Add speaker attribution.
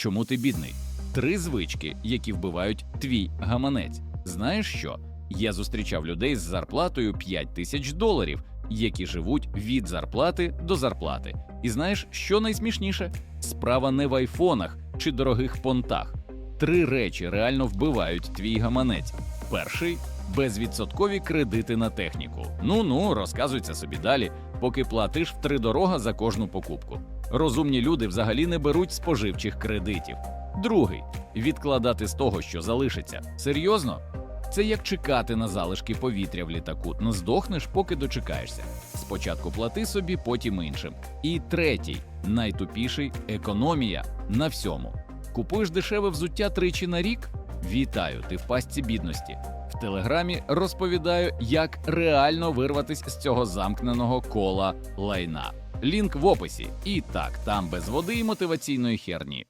Speaker 1: Чому ти бідний? Три звички, які вбивають твій гаманець. Знаєш що? Я зустрічав людей з зарплатою 5 тисяч доларів, які живуть від зарплати до зарплати. І знаєш, що найсмішніше? Справа не в айфонах чи дорогих понтах. Три речі реально вбивають твій гаманець. Перший безвідсоткові кредити на техніку. Ну ну, розказуйся собі далі, поки платиш втридорога за кожну покупку. Розумні люди взагалі не беруть споживчих кредитів. Другий відкладати з того, що залишиться. Серйозно? Це як чекати на залишки повітря в літаку. Не здохнеш, поки дочекаєшся. Спочатку плати собі, потім іншим. І третій, найтупіший економія на всьому. Купуєш дешеве взуття тричі на рік? Вітаю, ти в пастці бідності. В телеграмі розповідаю, як реально вирватися з цього замкненого кола лайна. Лінк в описі. І так, там без води і мотиваційної херні.